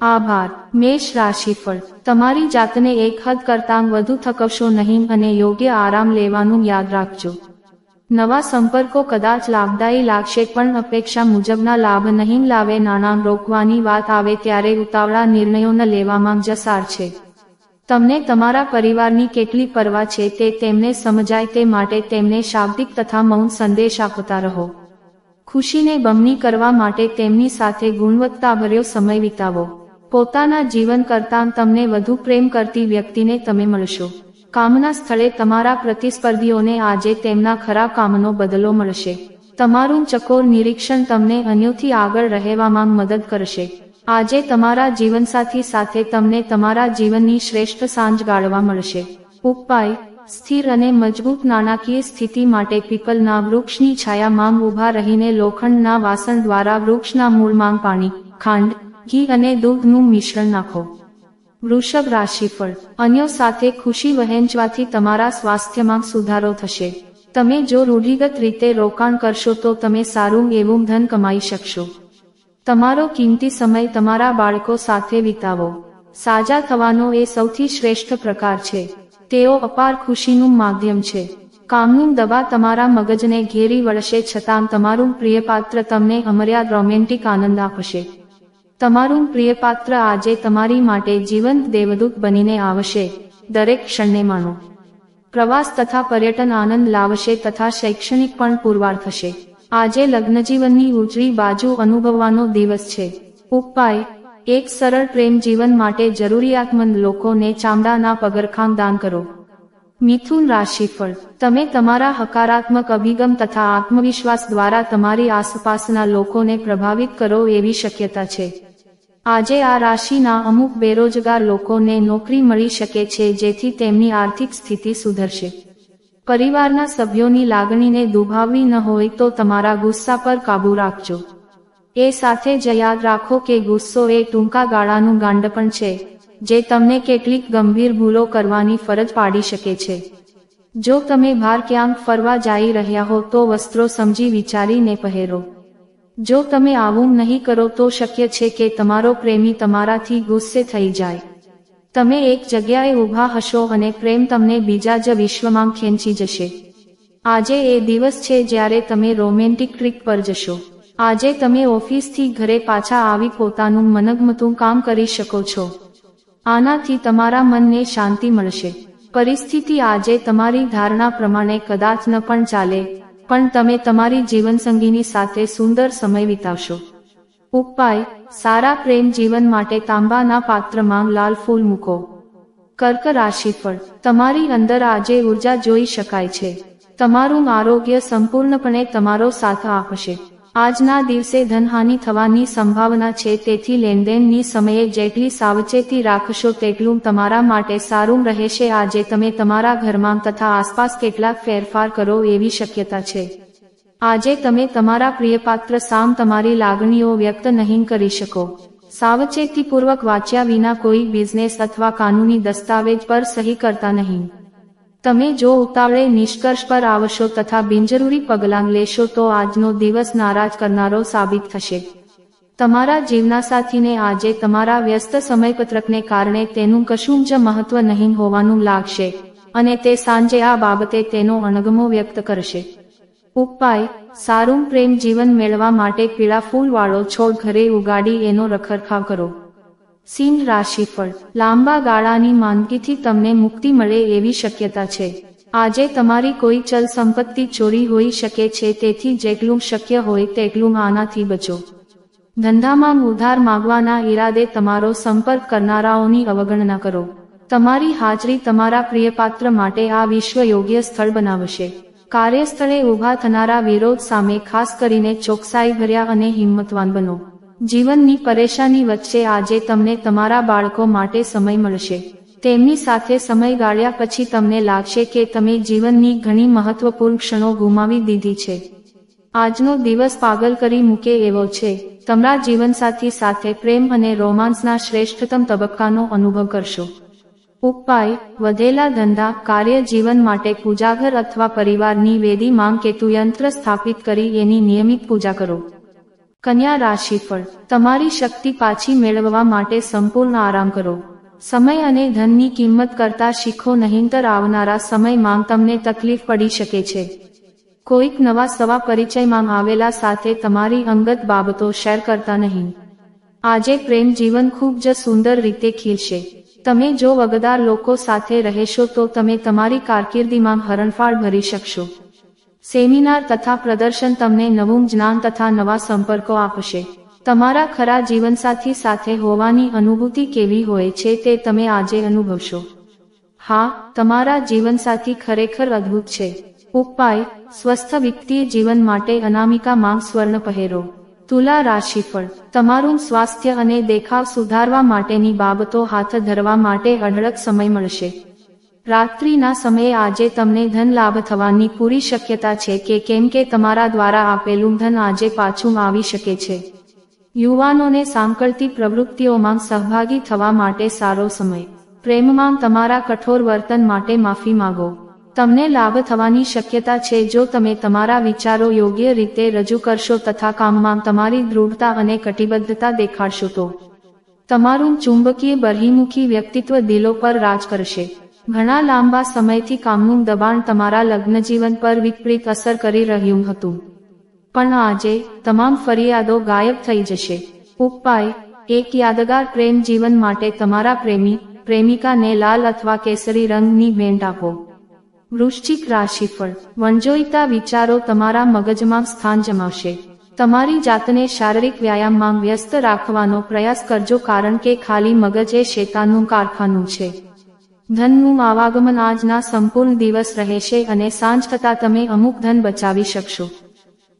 આભાર. મેષ રાશિફળ. તમારી જાતને એક હદ કરતાં વધુ થકવશો નહીં અને યોગ્ય આરામ લેવાનું યાદ રાખજો. નવા સંપર્કો કદાચ લાભદાયી લાગશે પણ અપેક્ષા મુજબના લાભ નહીં લાવે નાણાં રોકવાની વાત આવે ત્યારે ઉતાવળા નિર્ણયોને લેવામાં જસાર છે. તમને તમારા પરિવારની કેટલી પરવા છે તે તેમને સમજાય તે માટે તેમને શાબ્દિક તથા મૌન સંદેશ આપતા રહો. ખુશીને બમણી કરવા માટે તેમની સાથે ગુણવત્તાભર્યો સમય વિતાવો. પોતાના જીવન કરતાં તમને વધુ પ્રેમ કરતી વ્યક્તિને તમે મળશો. કામના સ્થળે તમારા પ્રતિસ્પર્ધીઓને આજે તેમના ખરા કામનો બદલો મળશે. તમારું ચકોર નિરીક્ષણ તમને અન્યોથી આગળ રહેવામાં મદદ કરશે. આજે તમારા જીવનસાથી સાથે તમને તમારા જીવનની શ્રેષ્ઠ સાંજ ગાળવા મળશે. ઉપાય, સ્થિર અને મજબૂત નાણાકીય સ્થિતિ માટે પીપલના વૃક્ષની છાયામાં ઊભા રહીને લોખંડના વાસણ દ્વારા વૃક્ષના મૂળમાં પાણી, ખાંડ ઘી અને દૂધનું મિશ્રણ નાખો. વૃષભ રાશિફળ. અન્યો સાથે ખુશી વહેંચવાથી તમારા સ્વાસ્થ્યમાં સુધારો થશે. તમે જો રૂઢિગત રીતે રોકાણ કરશો તો તમે સારું એવું ધન કમાઈ શકશો. તમારો કિંમતી સમય તમારા બાળકો સાથે વિતાવો. સાજા થવાનો એ સૌથી શ્રેષ્ઠ પ્રકાર છે. તેઓ અપાર ખુશીનું માધ્યમ છે. કામનું દબા તમારા મગજને ઘેરી વળશે છતાં તમારું પ્રિયપાત્ર તમને અમર્યાદ રોમેન્ટિક આનંદ આપશે. તમારું પ્રિયપાત્ર આજે તમારી માટે જીવંત દેવદૂત બનીને આવશે. દરેક ક્ષણને માણો. પ્રવાસ તથા પર્યટન આનંદ લાવશે તથા શૈક્ષણિક પણ પુરવાર થશે. આજે લગ્નજીવનની ઉજળી બાજુ અનુભવવાનો દિવસ છે. ઉપાય. એક સરળ પ્રેમ જીવન માટે જરૂરિયાતમંદ લોકોને ચામડાના પગરખાં દાન કરો. મિથુન રાશિફળ. તમે તમારા હકારાત્મક અભિગમ તથા આત્મવિશ્વાસ દ્વારા તમારી આસપાસના લોકોને પ્રભાવિત કરો એવી શક્યતા છે. આજે આ રાશિના અમુક બેરોજગાર લોકોને નોકરી મળી શકે છે, જેથી તેમની આર્થિક સ્થિતિ સુધરશે. પરિવારના સભ્યોની લાગણીને દુભાવવી ન હોય તો તમારા ગુસ્સા પર કાબૂ રાખજો. એ સાથે જ યાદ રાખો કે ગુસ્સો એ ટૂંકા ગાળાનું ગાંડપણ છે, જે તમને કેટલીક ગંભીર ભૂલો કરવાની ફરજ પાડી શકે છે. જો તમે બહાર ક્યાંક ફરવા જઈ રહ્યા હો તો વસ્ત્રો સમજી વિચારીને પહેરો. જો તમે આવું નહીં કરો તો શક્ય છે કે તમારો પ્રેમી તમારાથી ગુસ્સે થઈ જાય. તમે એક જગ્યાએ ઊભા હશો અને પ્રેમ તમને બીજા જ વિશ્વમાં ખેંચી જશે. આજે એ દિવસ છે જ્યારે તમે રોમેન્ટિક ટ્રીપ પર જશો. આજે તમે ઓફિસથી ઘરે પાછા આવી પોતાનું મનગમતું કામ કરી શકો છો. આનાથી તમારા મનને શાંતિ મળશે. પરિસ્થિતિ આજે તમારી ધારણા પ્રમાણે કદાચ ન પણ ચાલે. પણ તમે તમારી જીવનસંગીની સાથે સુંદર સમય વિતાવશો. ઉપાય, સારા પ્રેમ જીવન માટે તાંબાના પાત્રમાં લાલ ફૂલ મૂકો. કર્ક રાશિફળ, તમારી અંદર આજે ઊર્જા જોઈ શકાય છે. તમારું આરોગ્ય સંપૂર્ણપણે તમારો સાથ આપશે. આજના દિવસે ધનહાનિ થવાની સંભાવના છે, તેથી લેનદેનની સમયે જેટલી સાવચેતી રાખશો તેટલું તમારા માટે સારું રહેશે. આજે તમે તમારા ઘરમાં તથા આસપાસ કેટલાક ફેરફાર કરો એવી શક્યતા છે. આજે તમે તમારા પ્રિયપાત્ર સામ તમારી લાગણીઓ વ્યક્ત નહીં કરી શકો. સાવચેતીપૂર્વક વાંચ્યા વિના કોઈ બિઝનેસ અથવા કાનૂની દસ્તાવેજ પર સહી કરતા નહીં. તમે જો ઉતાવળે નિષ્કર્ષ પર આવશો તથા બિનજરૂરી પગલાં લેશો તો આજનો દિવસ નારાજ કરનારો સાબિત થશે. તમારા જીવનાસાથીને આજે તમારા વ્યસ્ત સમયપત્રકને કારણે તેનું કશું જ મહત્વ નહીં હોવાનું લાગશે અને તે સાંજે આ બાબતે તેનો અણગમો વ્યક્ત કરશે. ઉપાય, સારું પ્રેમ જીવન મેળવા માટે પીળા ફૂલવાળો છોડ ઘરે ઉગાડી એનો રખરખાવ કરો. સિંહ રાશિફળ લાંબા ગાળાની માંદગીથી તમને મુક્તિ મળે એવી શક્યતા છે. આજે તમારી કોઈ ચલ સંપત્તિ ચોરી હોઈ શકે છે, તેથી જેટલું શક્ય હોય તેટલું આનાથી બચો. ધંધામાં ઉધાર માગવાના ઈરાદે તમારો સંપર્ક કરનારાઓની અવગણના કરો. તમારી હાજરી તમારા પ્રિયપાત્ર માટે આ વિશ્વ યોગ્ય સ્થળ બનાવશે. કાર્યસ્થળે ઊભા થનારા વિરોધ સામે ખાસ કરીને ચોકસાઈ ભર્યા અને હિંમતવાન બનો. જીવનની પરેશાની વચ્ચે આજે તમને તમારા બાળકો માટે સમય મળશે. તેમની સાથે સમય ગાળ્યા પછી તમને લાગશે કે તમે જીવનની ઘણી મહત્વપૂર્ણ ક્ષણો ગુમાવી દીધી છે. આજનો દિવસ પાગલ કરી મૂકે એવો છે. તમારા જીવનસાથી સાથે પ્રેમ અને રોમાન્સના શ્રેષ્ઠતમ તબક્કાનો અનુભવ કરશો. ઉપાય, વધેલા ધંધા, કાર્ય જીવન માટે પૂજાઘર અથવા પરિવારની વેદી માંગ, કેતુ યંત્ર સ્થાપિત કરી એની નિયમિત પૂજા કરો. કન્યા રાશિફળ. તમારી શક્તિ પાછી મેળવવા માટે સંપૂર્ણ આરામ કરો. સમય અને ધનની કિંમત કરતા શીખો નહીંતર આવનારા સમયમાં તમને તકલીફ પડી શકે છે. કોઈક નવા સવા પરિચયમાં આવેલા સાથે તમારી અંગત બાબતો શેર કરતા નહીં. આજે પ્રેમ જીવન ખૂબ જ સુંદર રીતે ખીલશે. તમે જો વગદાર લોકો સાથે રહેશો તો તમે તમારી કારકિર્દીમાં હરણફાળ ભરી શકશો. સેમિનાર તથા પ્રદર્શન તમને નવું જ્ઞાન તથા નવા સંપર્કો આપશે. તમારા ખરા જીવનસાથી સાથે હોવાની અનુભૂતિ કેવી હોય છે તે તમે આજે અનુભવશો. હા, તમારા જીવનસાથી ખરેખર અદ્ભુત છે. ઉપાય, સ્વસ્થ વિત્તીય જીવન માટે અનામિકા માંગ સ્વર્ણ પહેરો. તુલા રાશિફળ, તમારું સ્વાસ્થ્ય અને દેખાવ સુધારવા માટેની બાબતો હાથ ધરવા માટે અઢળક સમય મળશે. રાત્રિના સમયે આજે તમને ધન લાભ થવાની પૂરી શક્યતા છે કે કેમ કે તમારા દ્વારા આપેલું ધન આજે પાછું આવી શકે છે. યુવાનોને સાંકળતી પ્રવૃત્તિઓમાં સહભાગી થવા માટે સારો સમય. પ્રેમમાં તમારા કઠોર વર્તન માટે માફી માગો. તમને લાભ થવાની શક્યતા છે જો તમે તમારા વિચારો યોગ્ય રીતે રજૂ કરશો તથા કામમાં તમારી દૃઢતા અને કટિબદ્ધતા દેખાડશો તો. તમારું ચુંબકીય બહિમુખી વ્યક્તિત્વ દિલો પર રાજ કરશે. ઘણા લાંબા સમયથી કામનું દબાણ તમારા લગ્નજીવન પર વિપરીત અસર કરી રહ્યું હતું. પણ આજે, તમામ ફરિયાદો ગાયબ થઈ જશે. ઉપાય, એક યાદગાર પ્રેમ જીવન માટે તમારા પ્રેમી, પ્રેમિકાને લાલ અથવા કેસરી રંગની ભેટ આપો. વૃશ્ચિક રાશિફળ વંજોઈતા વિચારો તમારા મગજમાં સ્થાન જમાવશે. તમારી જાતને શારીરિક વ્યાયામમાં વ્યસ્ત રાખવાનો પ્રયાસ કરજો કારણ કે ખાલી મગજ એ શેતાનનું કારખાનું છે. ધનનું આવાગમન આજના સંપૂર્ણ દિવસ રહેશે અને સાંજ થતાં તમે અમુક ધન બચાવી શકશો.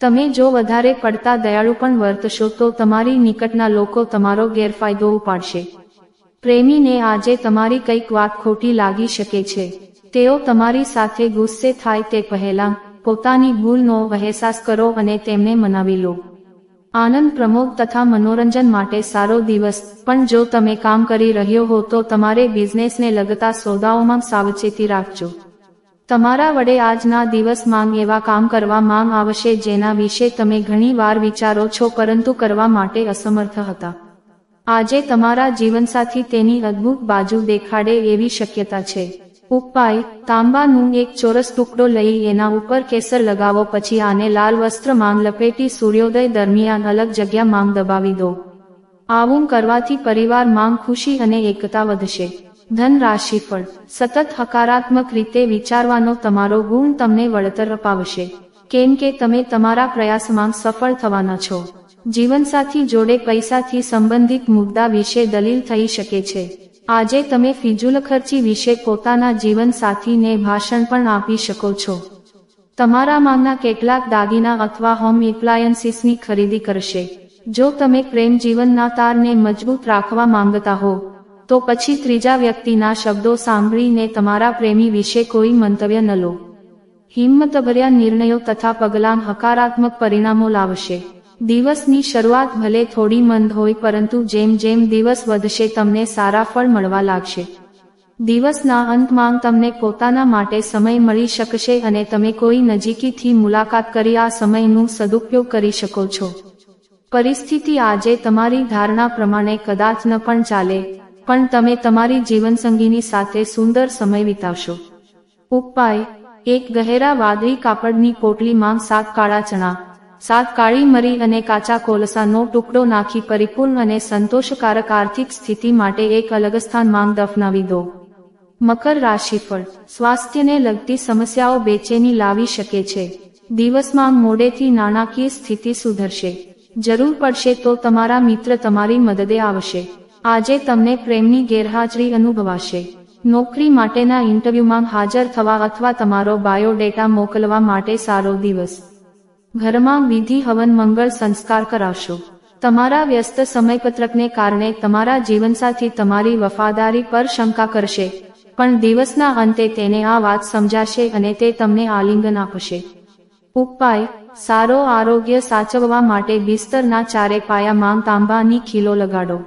તમે જો વધારે પડતા દયાળુ પણ વર્તશો તો તમારી નિકટના લોકો તમારો ગેરફાયદો ઉપાડશે. પ્રેમીને આજે તમારી કંઈક વાત ખોટી લાગી શકે છે. તેઓ તમારી સાથે ગુસ્સે થાય તે પહેલા પોતાની ભૂલનો અહેસાસ કરો અને તેમને મનાવી લો. આનંદ પ્રમોદ તથા મનોરંજન માટે સારો દિવસ. પણ જો તમે કામ કરી રહ્યો હો તો તમારે બિઝનેસને લગતા સોદાઓમાં સાવચેતી રાખજો. તમારા વડે આજના દિવસ માંગ એવા કામ કરવા માંગ આવશે જેના વિશે તમે ઘણી વાર વિચારો છો પરંતુ કરવા માટે અસમર્થ હતા. આજે તમારા જીવનસાથી તેની અદ્ભુત બાજુ દેખાડે એવી શક્યતા છે. ઉપાય, તાંબાનું એક ચોરસ ટુકડો લઈ એના ઉપર કેસર લગાવો, પછી આને લાલ વસ્ત્ર માંગ લપેટી સૂર્યોદય દરમિયાન અલગ જગ્યા માંગ દબાવી દો. આવું કરવાથી પરિવાર માંગ ખુશી અને એકતા વધશે. ધન રાશિફળ. સતત હકારાત્મક રીતે વિચારવાનો તમારો ગુણ તમને વળતર અપાવશે. કેમ કે તમે તમારા પ્રયાસમાં સફળ થવાના છો. જીવનસાથી જોડે પૈસાથી સંબંધિત મુદ્દા વિશે દલીલ થઈ શકે છે. આજે તમે ફિજુલ ખર્ચી વિશે પોતાના જીવનસાથીને ભાષણ પણ આપી શકો છો. તમારા માંગના કેટલાક દાગીના અથવા હોમ એપ્લાયન્સીસની ખરીદી કરશે. જો તમે પ્રેમ જીવનના તારને મજબૂત રાખવા માંગતા હો, તો પછી ત્રીજા વ્યક્તિના શબ્દો સાંભળીને તમારા પ્રેમી વિશે કોઈ મંતવ્ય ન લો. હિંમતભર્યા નિર્ણયો તથા પગલાં હકારાત્મક પરિણામો લાવશે. દિવસની શરૂઆત ભલે થોડી મંદ હોય, પરંતુ જેમ જેમ દિવસ વધશે, તમને સારા ફળ મળવા લાગશે. દિવસના અંતમાં તમને પોતાના માટે સમય મળી શકશે અને તમે કોઈ નજીકીથી મુલાકાત કરી આ સમયનું સદુપયોગ કરી શકો છો. પરિસ્થિતિ આજે તમારી ધારણા પ્રમાણે કદાચ ન પણ ચાલે, પણ તમે તમારી જીવનસંગીની સાથે સુંદર સમય વિતાવશો. ઉપાય, એક ગહેરા વાદળી કાપડની પોટલીમાં સાત કાળા ચણા સાત કાળી મરી અને કાચા કોલસાનો ટુકડો નાખી પરિપૂર્ણ અને સંતોષકારક આર્થિક સ્થિતિ માટે એક અલગ સ્થાન માંગ દફનાવી દો. મકર રાશિફળ. સ્વાસ્થ્યને લગતી સમસ્યાઓ બેચેની લાવી શકે છે. દિવસમાં મોડેથી નાણાકીય સ્થિતિ સુધરશે. જરૂર પડશે તો તમારા મિત્ર તમારી મદદે આવશે. આજે તમને પ્રેમની ગેરહાજરી અનુભવાશે. નોકરી માટેના ઇન્ટરવ્યુમાં હાજર થવા અથવા તમારો બાયોડેટા મોકલવા માટે સારો દિવસ. ઘરમાં વિધિ, હવન, મંગળ, સંસ્કાર કરાવશો. તમારા વ્યસ્ત સમયપત્રકને કારણે તમારા જીવનસાથી તમારી વફાદારી પર શંકા કરશે. પણ દિવસના અંતે તેને આ વાત સમજાશે અને તે તમને આલિંગન આપશે. ઉપાય, સારો આરોગ્ય સાચવવા માટે બિસ્તરના ચારે પાયામાં તાંબાની ખીલો લગાડો.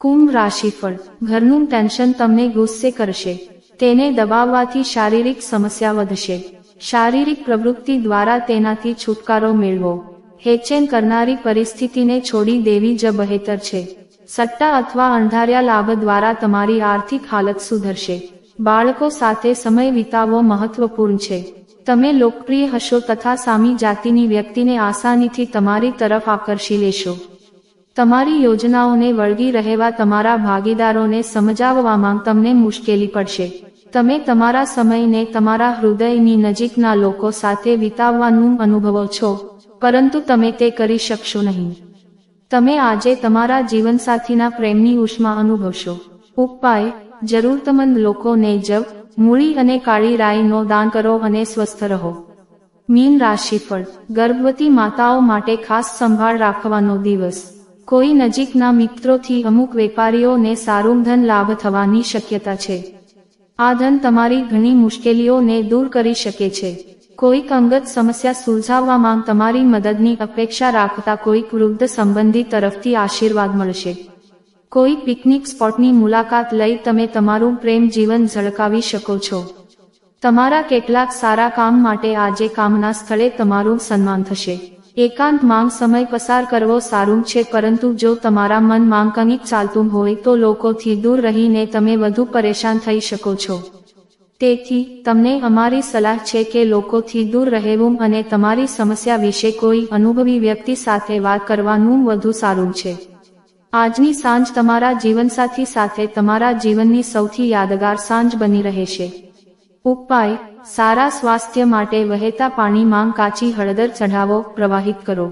કુંભ રાશિફળ, ઘરનું ટેન્શન તમને ગુસ્સે કરશે. તેને દબાવવાથી શારીરિક સમસ્યા વધશે. શારીરિક પ્રવૃત્તિ દ્વારા તેનાથી છુટકારો મેળવો. હેચેન કરનારી પરિસ્થિતિને છોડી દેવી જ બહેતર છે. સટ્ટા અથવા અંધાર્યા લાભ દ્વારા તમારી આર્થિક હાલત સુધરશે. બાળકો સાથે સમય વિતાવવો મહત્વપૂર્ણ છે. તમે લોકપ્રિય હશો તથા સામી જાતિની વ્યક્તિને આસાનીથી તમારી તરફ આકર્ષી લેશો. તમારી યોજનાઓને વળગી રહેવા તમારા ભાગીદારોને સમજાવવામાં તમને મુશ્કેલી પડશે. તમે તમારા સમયને તમારા હૃદયની નજીકના લોકો સાથે વિતાવવાનું અનુભવો છો, પરંતુ તમે તે કરી શકશો નહીં. તમે આજે તમારા જીવનસાથીના પ્રેમની ઉષ્મા અનુભવશો. ઉપાય, જરૂરતમંદ લોકોને જવ મૂળી અને કાળી રાઈનો દાન કરો અને સ્વસ્થ રહો. મીન રાશિફળ, ગર્ભવતી માતાઓ માટે ખાસ સંભાળ રાખવાનો દિવસ. કોઈ નજીકના મિત્રોથી અમુક વેપારીઓને સારું ધન લાભ થવાની શક્યતા છે. આ ધન તમારી ઘણી મુશ્કેલીઓને દૂર કરી શકે છે. કોઈક અંગત સમસ્યા સુલઝાવવામાં તમારી મદદની અપેક્ષા રાખતા કોઈક વૃદ્ધ સંબંધી તરફથી આશીર્વાદ મળશે. કોઈ પિકનિક સ્પોટની મુલાકાત લઈ તમે તમારું પ્રેમ જીવન ઝળકાવી શકો છો. તમારા કેટલાક સારા કામ માટે આજે કામના સ્થળે તમારું સન્માન થશે. એકાંત માંગ સમય પસાર કરવો સારું છે, પરંતુ જો તમારા મન માંગ ચાલતું હોય તો લોકોથી દૂર રહીને તમે વધુ પરેશાન થઈ શકો છો. તેથી, તમને અમારી સલાહ છે કે લોકોથી દૂર રહેવું અને તમારી સમસ્યા વિશે કોઈ અનુભવી વ્યક્તિ સાથે વાત કરવાનું વધુ સારું છે. આજની સાંજ તમારા જીવનસાથી સાથે તમારા જીવનની સૌથી યાદગાર સાંજ બની રહેશે. ઉપાય સારા સ્વાસ્થ્ય માટે વહેતા પાણીમાં કાચી હળદર ચઢાવો પ્રવાહિત કરો.